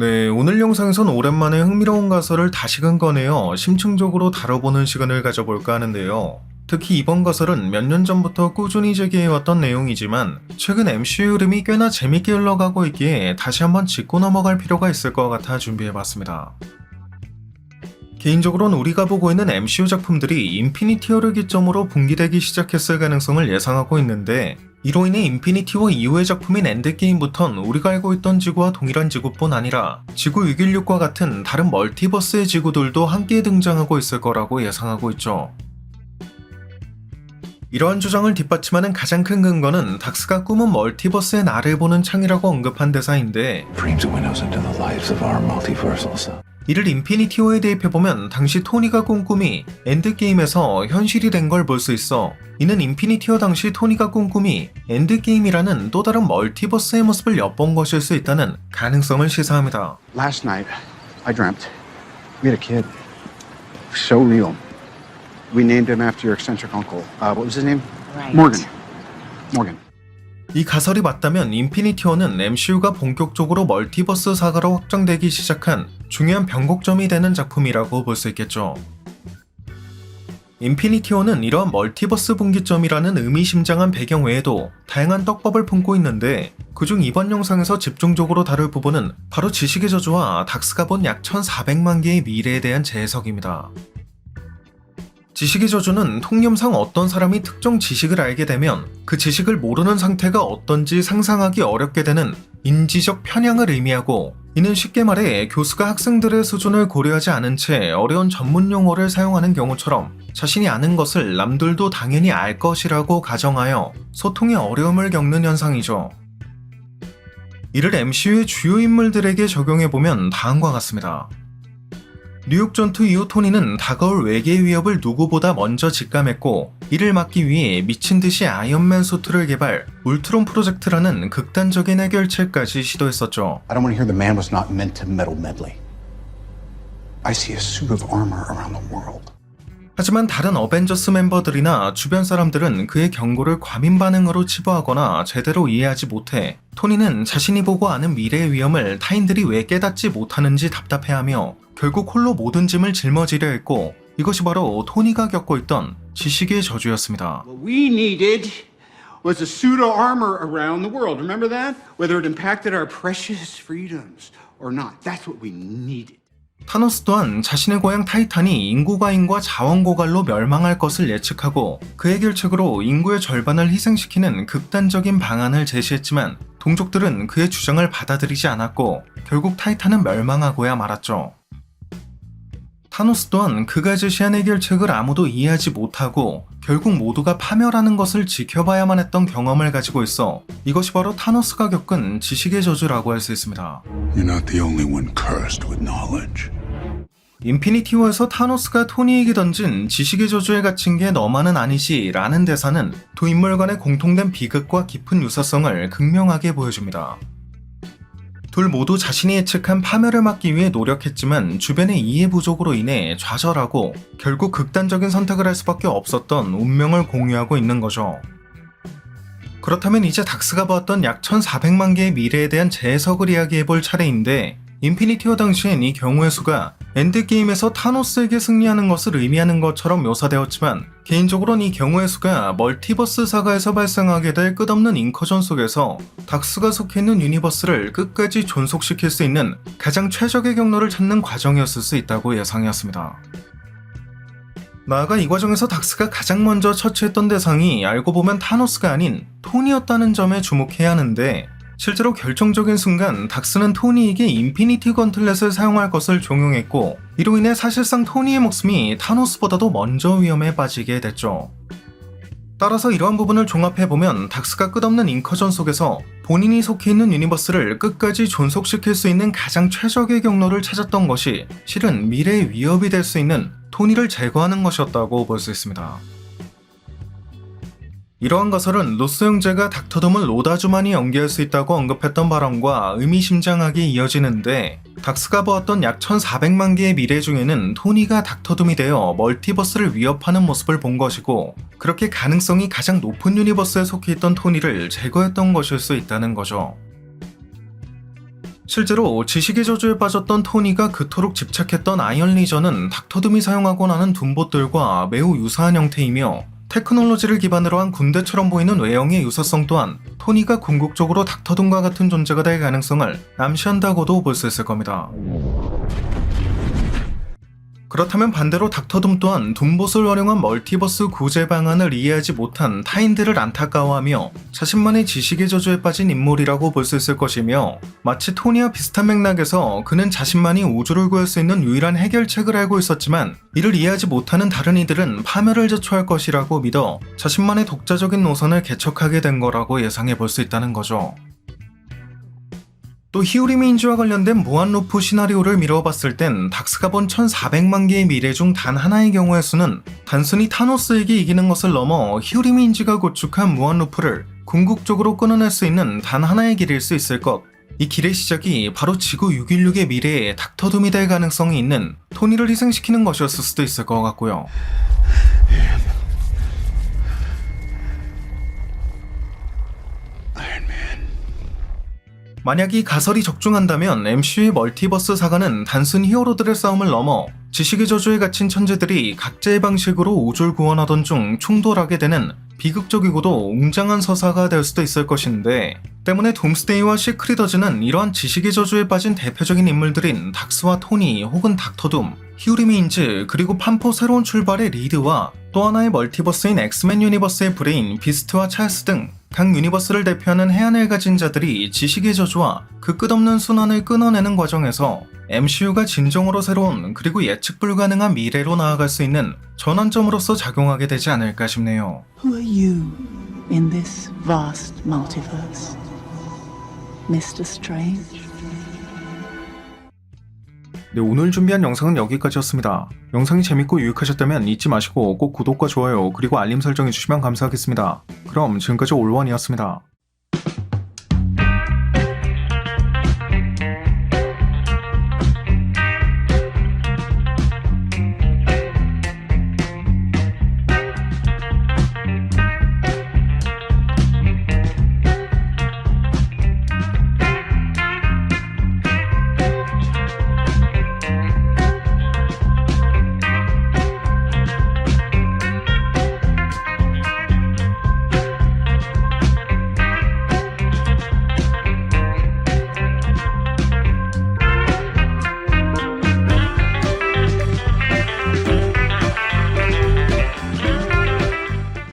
네, 오늘 영상에선 오랜만에 흥미로운 가설을 다시금 꺼내어 심층적으로 다뤄보는 시간을 가져볼까 하는데요. 특히 이번 가설은 몇 년 전부터 꾸준히 제기해왔던 내용이지만 최근 MCU 흐름이 꽤나 재밌게 흘러가고 있기에 다시 한번 짚고 넘어갈 필요가 있을 것 같아 준비해봤습니다. 개인적으로는 우리가 보고 있는 MCU 작품들이 인피니티 어를 기점으로 분기되기 시작했을 가능성을 예상하고 있는데 이로 인해 인피니티 워 이후의 작품인 엔드게임부턴 우리가 알고 있던 지구와 동일한 지구뿐 아니라 지구 616과 같은 다른 멀티버스의 지구들도 함께 등장하고 있을 거라고 예상하고 있죠. 이러한 주장을 뒷받침하는 가장 큰 근거는 닥스가 꿈은 멀티버스의 나를 보는 창이라고 언급한 대사인데 이를 인피니티 워에 대입해보면 당시 토니가 꾼 꿈이 엔드게임에서 현실이 된 걸 볼 수 있어 이는 인피니티 워 당시 토니가 꾼 꿈이 엔드게임이라는 또 다른 멀티버스의 모습을 엿본 것일 수 있다는 가능성을 시사합니다. Last night, I dreamt we had a kid. So real. We named him after your eccentric uncle. Uh, what was his name? Right. Morgan. Morgan. 이 가설이 맞다면 인피니티 워는 MCU가 본격적으로 멀티버스 사가로 확장되기 시작한 중요한 변곡점이 되는 작품이라고 볼 수 있겠죠. 인피니티 워는 이러한 멀티버스 분기점이라는 의미심장한 배경 외에도 다양한 떡밥을 품고 있는데 그중 이번 영상에서 집중적으로 다룰 부분은 바로 지식의 저주와 닥스가 본 약 1400만 개의 미래에 대한 재해석입니다. 지식의 저주는 통념상 어떤 사람이 특정 지식을 알게 되면 그 지식을 모르는 상태가 어떤지 상상하기 어렵게 되는 인지적 편향을 의미하고 이는 쉽게 말해 교수가 학생들의 수준을 고려하지 않은 채 어려운 전문 용어를 사용하는 경우처럼 자신이 아는 것을 남들도 당연히 알 것이라고 가정하여 소통에 어려움을 겪는 현상이죠. 이를 MCU의 주요 인물들에게 적용해보면 다음과 같습니다. 뉴욕 전투 이후 토니는 다가올 외계의 위협을 누구보다 먼저 직감했고 이를 막기 위해 미친 듯이 아이언맨 수트를 개발 울트론 프로젝트라는 극단적인 해결책까지 시도했었죠. I don't want to hear the man was not meant to meddle medley. I see a suit of armor around the world. 하지만 다른 어벤져스 멤버들이나 주변 사람들은 그의 경고를 과민 반응으로 치부하거나 제대로 이해하지 못해 토니는 자신이 보고 아는 미래의 위험을 타인들이 왜 깨닫지 못하는지 답답해하며 결국 홀로 모든 짐을 짊어지려 했고 이것이 바로 토니가 겪고 있던 지식의 저주였습니다. Was suit of armor around the world. Remember that? Whether it impacted our precious freedoms or not. That's what we needed. 타노스 또한 자신의 고향 타이탄이 인구 과잉과 자원 고갈로 멸망할 것을 예측하고 그 해결책으로 인구의 절반을 희생시키는 극단적인 방안을 제시했지만 동족들은 그의 주장을 받아들이지 않았고 결국 타이탄은 멸망하고야 말았죠. 타노스 또한 그가 제시한 해결책을 아무도 이해하지 못하고 결국 모두가 파멸하는 것을 지켜봐야만 했던 경험을 가지고 있어 이것이 바로 타노스가 겪은 지식의 저주라고 할 수 있습니다. You're not the only one cursed with knowledge. 인피니티 워에서 타노스가 토니에게 던진 지식의 저주에 갇힌 게 너만은 아니지 라는 대사는 두 인물 간의 공통된 비극과 깊은 유사성을 극명하게 보여줍니다. 둘 모두 자신이 예측한 파멸을 막기 위해 노력했지만 주변의 이해 부족으로 인해 좌절하고 결국 극단적인 선택을 할 수밖에 없었던 운명을 공유하고 있는 거죠. 그렇다면 이제 닥스가 보았던 약 1400만 개의 미래에 대한 재해석을 이야기해 볼 차례인데 인피니티 워 당시엔 이 경우의 수가 엔드게임에서 타노스에게 승리하는 것을 의미하는 것처럼 묘사되었지만 개인적으로는 이 경우의 수가 멀티버스 사가에서 발생하게 될 끝없는 인커전 속에서 닥스가 속해 있는 유니버스를 끝까지 존속시킬 수 있는 가장 최적의 경로를 찾는 과정이었을 수 있다고 예상이었습니다. 나아가 이 과정에서 닥스가 가장 먼저 처치했던 대상이 알고 보면 타노스가 아닌 토니였다는 점에 주목해야 하는데 실제로 결정적인 순간 닥스는 토니에게 인피니티 건틀렛을 사용할 것을 종용했고 이로 인해 사실상 토니의 목숨이 타노스보다도 먼저 위험에 빠지게 됐죠. 따라서 이러한 부분을 종합해보면 닥스가 끝없는 인커전 속에서 본인이 속해 있는 유니버스를 끝까지 존속시킬 수 있는 가장 최적의 경로를 찾았던 것이 실은 미래의 위협이 될 수 있는 토니를 제거하는 것이었다고 볼 수 있습니다. 이러한 가설은 로스 형제가 닥터돔을 로다주만이 연기할 수 있다고 언급했던 발언과 의미심장하게 이어지는데 닥스가 보았던 약 1400만 개의 미래 중에는 토니가 닥터돔이 되어 멀티버스를 위협하는 모습을 본 것이고 그렇게 가능성이 가장 높은 유니버스에 속해 있던 토니를 제거했던 것일 수 있다는 거죠. 실제로 지식의 저주에 빠졌던 토니가 그토록 집착했던 아이언 리저는 닥터둠이 사용하곤 하는 둠봇들과 매우 유사한 형태이며 테크놀로지를 기반으로 한 군대처럼 보이는 외형의 유사성 또한 토니가 궁극적으로 닥터둠과 같은 존재가 될 가능성을 암시한다고도 볼 수 있을 겁니다. 그렇다면 반대로 닥터둠 또한 둠봇을 활용한 멀티버스 구제 방안을 이해하지 못한 타인들을 안타까워하며 자신만의 지식의 저주에 빠진 인물이라고 볼 수 있을 것이며 마치 토니와 비슷한 맥락에서 그는 자신만이 우주를 구할 수 있는 유일한 해결책을 알고 있었지만 이를 이해하지 못하는 다른 이들은 파멸을 자초할 것이라고 믿어 자신만의 독자적인 노선을 개척하게 된 거라고 예상해 볼 수 있다는 거죠. 또 히우리미인지와 관련된 무한 루프 시나리오를 미뤄봤을 땐 닥스가 본 1400만 개의 미래 중 단 하나의 경우의 수는 단순히 타노스에게 이기는 것을 넘어 히우리미인지가 구축한 무한 루프를 궁극적으로 끊어낼 수 있는 단 하나의 길일 수 있을 것. 이 길의 시작이 바로 지구 616의 미래에 닥터 둠이 될 가능성이 있는 토니를 희생시키는 것이었을 수도 있을 것 같고요. 만약 이 가설이 적중한다면 MCU의 멀티버스 사가는 단순 히어로들의 싸움을 넘어 지식의 저주에 갇힌 천재들이 각자의 방식으로 우주를 구원하던 중 충돌하게 되는 비극적이고도 웅장한 서사가 될 수도 있을 것인데 때문에 돔스데이와 시크리더즈는 이러한 지식의 저주에 빠진 대표적인 인물들인 닥스와 토니 혹은 닥터둠, 히우리미인즈 그리고 판포 새로운 출발의 리드와 또 하나의 멀티버스인 엑스맨 유니버스의 브레인 비스트와 찰스 등 각 유니버스를 대표하는 해안을 가진 자들이 지식의 저주와 그 끝없는 순환을 끊어내는 과정에서 MCU가 진정으로 새로운 그리고 예측 불가능한 미래로 나아갈 수 있는 전환점으로서 작용하게 되지 않을까 싶네요. Who are you in this vast multiverse? Mr. Strange? 네, 오늘 준비한 영상은 여기까지였습니다. 영상이 재밌고 유익하셨다면 잊지 마시고 꼭 구독과 좋아요 그리고 알림 설정해 주시면 감사하겠습니다. 그럼 지금까지 올원이었습니다.